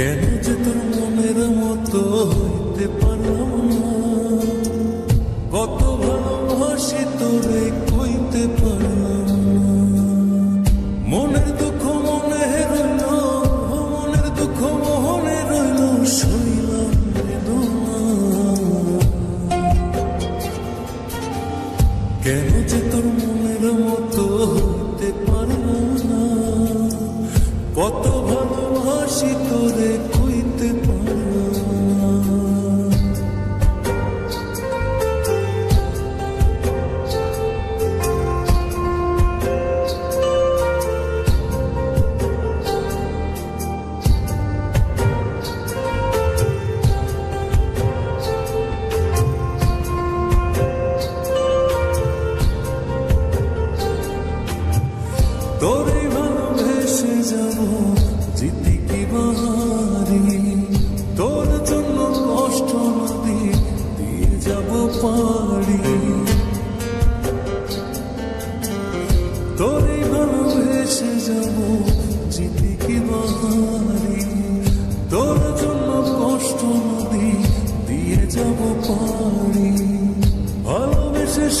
কেন যে তোর মনের মতো হইতে পারলাম না কত ভালোবাসি তোরে কইতে পারলাম না। মনের দুঃখ মনে রইল, মনের দুঃখ মনে রইল শুইলাম কেন যে তোর মনের মতো হইতে পারলাম না। কত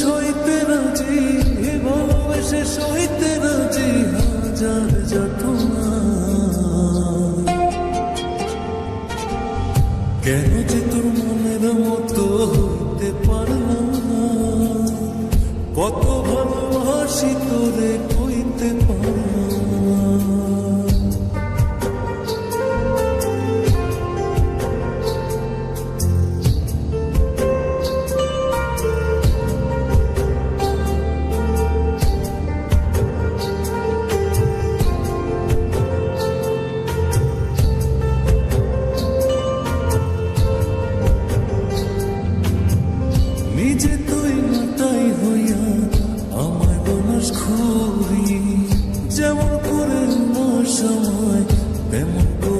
সইতে রাজি ভালোবেসে রাজি হাজার যাতনা কত ভালোবাসি তোরে খুরি যেমন করে সময় তেমন করে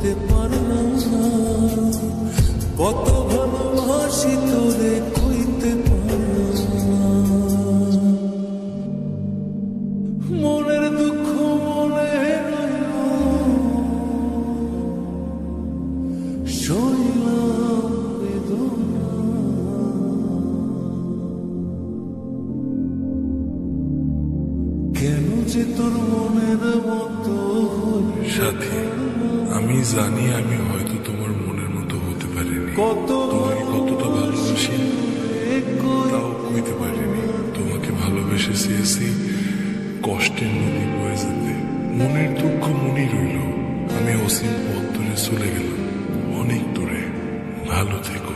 হতে পারলাম না। কত ভালোবাসি তোরে কইতে পারলাম মনের দুঃখ মনে কেন যে তোর মনের মতো সাথী। আমি জানি আমি হয়তো তোমার মনের মতো হতে পারিনি। কত তোমাকে কতটা ভালোবাসি তাও কইতে পারিনি। তোমাকে ভালোবেসে চেয়েছি কষ্টের নদী বয়ে যেতে। মনের দুঃখ মনে রইল। আমি অসীম পথ ধরে চলে গেলাম। অনেক দূরে। ভালো থেকো।